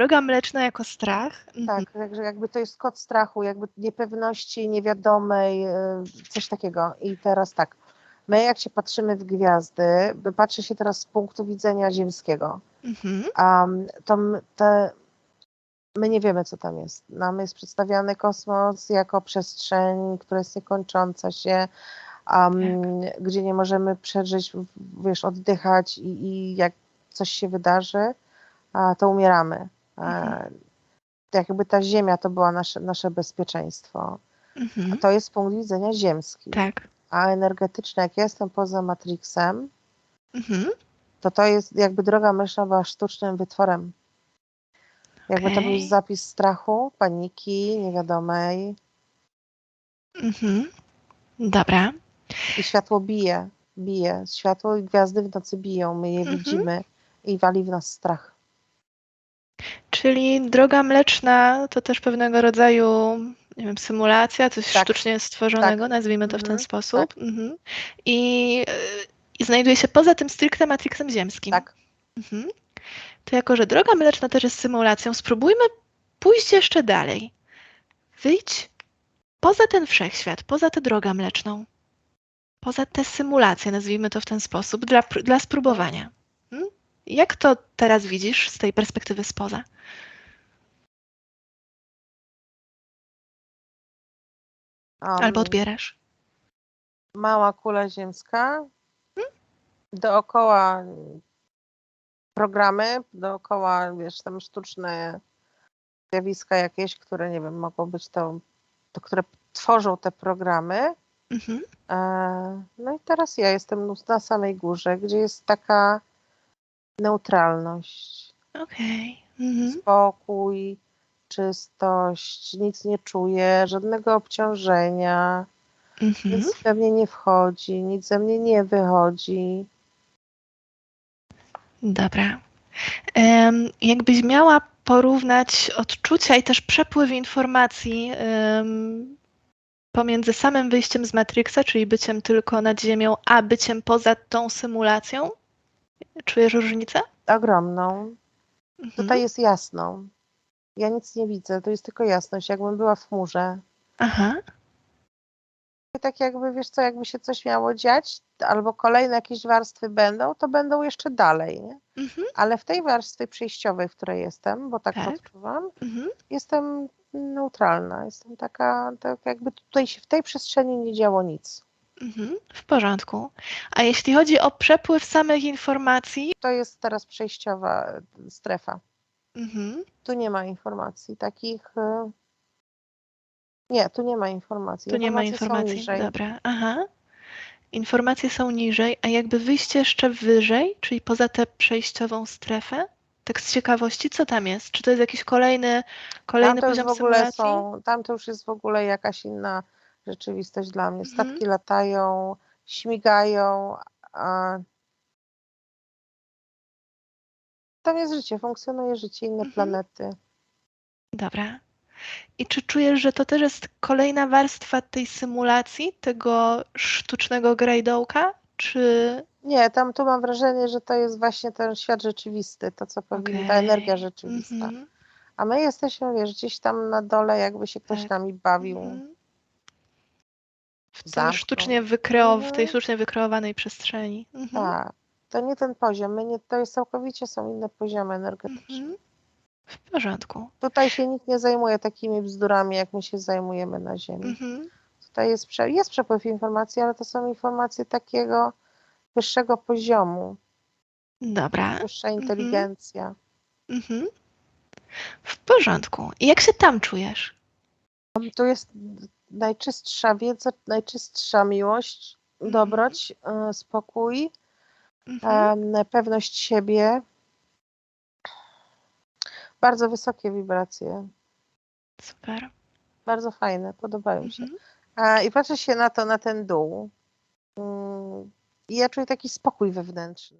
Droga mleczna jako strach. Mhm. Tak, także jakby to jest kod strachu, jakby niepewności, niewiadomej, y, coś takiego. I teraz tak, my jak się patrzymy w gwiazdy, patrzę się teraz z punktu widzenia ziemskiego, Mhm. um, to te, my nie wiemy, co tam jest. Nam jest przedstawiany kosmos jako przestrzeń, która jest niekończąca się, um, gdzie nie możemy przeżyć, wiesz, oddychać i, i jak coś się wydarzy, a, to umieramy. Mhm. Jakby ta ziemia to była nasze, nasze bezpieczeństwo. Mhm. To jest punkt widzenia ziemski. Tak. A energetyczne, jak ja jestem poza Matrixem, Mhm. to to jest jakby droga mleczna była sztucznym wytworem. Jakby to był zapis strachu, paniki, niewiadomej Mhm. Dobra. i światło bije, bije. Światło i gwiazdy w nocy biją, my je Mhm. widzimy i wali w nas strach. Czyli droga mleczna to też pewnego rodzaju nie wiem, symulacja, coś Tak. sztucznie stworzonego, nazwijmy to w ten Mhm. sposób. Mhm. I, I znajduje się poza tym stricte matrixem ziemskim. Tak, Mhm. To jako, że droga mleczna też jest symulacją, spróbujmy pójść jeszcze dalej. Wyjdź poza ten wszechświat, poza tę drogę mleczną, poza tę symulację, nazwijmy to w ten sposób, dla, dla spróbowania. Hmm? Jak to teraz widzisz z tej perspektywy spoza? Albo odbierasz? mała kula ziemska, dookoła programy, dookoła, wiesz, tam sztuczne zjawiska jakieś, które, nie wiem, mogą być to, to które tworzą te programy. Mhm. E, No i teraz ja jestem na samej górze, gdzie jest taka neutralność, Okej. Mhm. spokój, czystość, nic nie czuję, żadnego obciążenia, Mhm. nic we mnie nie wchodzi, nic ze mnie nie wychodzi. Dobra. Em, Jakbyś miała porównać odczucia i też przepływ informacji em, pomiędzy samym wyjściem z Matrixa, czyli byciem tylko nad Ziemią, a byciem poza tą symulacją, czujesz różnicę? Ogromną. Mhm. Tutaj jest jasno. Ja nic nie widzę, to jest tylko jasność, jakbym była w chmurze. Aha, Tak jakby, wiesz co, jakby się coś miało dziać, albo kolejne jakieś warstwy będą, to będą jeszcze dalej, nie? mhm. Ale w tej warstwie przejściowej, w której jestem, bo tak, Tak. odczuwam, Mhm. jestem neutralna. Jestem taka, tak jakby tutaj się w tej przestrzeni nie działo nic. Mhm. W porządku. A jeśli chodzi o przepływ samych informacji, To jest teraz przejściowa e, strefa. mhm. Tu nie ma informacji takich. e, Nie, tu nie ma informacji. tu nie ma informacji. Dobra, aha. Informacje są niżej, a jakby wyjście jeszcze wyżej, czyli poza tę przejściową strefę, tak z ciekawości, co tam jest? Czy to jest jakiś kolejny, Tam kolejny to już poziom w ogóle symulacji? są, tam to już jest w ogóle jakaś inna rzeczywistość dla mnie. Mhm. Statki latają, śmigają, a tam jest życie, funkcjonuje życie, inne Mhm. planety. Dobra. I czy czujesz, że to też jest kolejna warstwa tej symulacji, tego sztucznego grajdołka? Czy Nie, tam tu mam wrażenie, że to jest właśnie ten świat rzeczywisty, to co powinno, ta Okej. energia rzeczywista. Mhm. A my jesteśmy, wiesz, gdzieś tam na dole, jakby się ktoś Tak. nami bawił. Mhm. W, tym sztucznie wykreo- w tej Mhm. sztucznie wykreowanej przestrzeni. Mhm. Tak. To nie ten poziom. My nie, to jest całkowicie są inne poziomy energetyczne. Mhm. W porządku. Tutaj się nikt nie zajmuje takimi bzdurami, jak my się zajmujemy na Ziemi. Mhm. Tutaj jest, prze, jest przepływ informacji, ale to są informacje takiego wyższego poziomu, Dobra. wyższa inteligencja. Mhm. W porządku. I jak się tam czujesz? Tu jest najczystsza wiedza, najczystsza miłość, Mhm. dobroć, y, spokój, Mhm. pewność siebie. Bardzo wysokie wibracje, Super. bardzo fajne, podobają się. Mhm. A, I patrzę się na to, na ten dół. Mm, I ja czuję taki spokój wewnętrzny.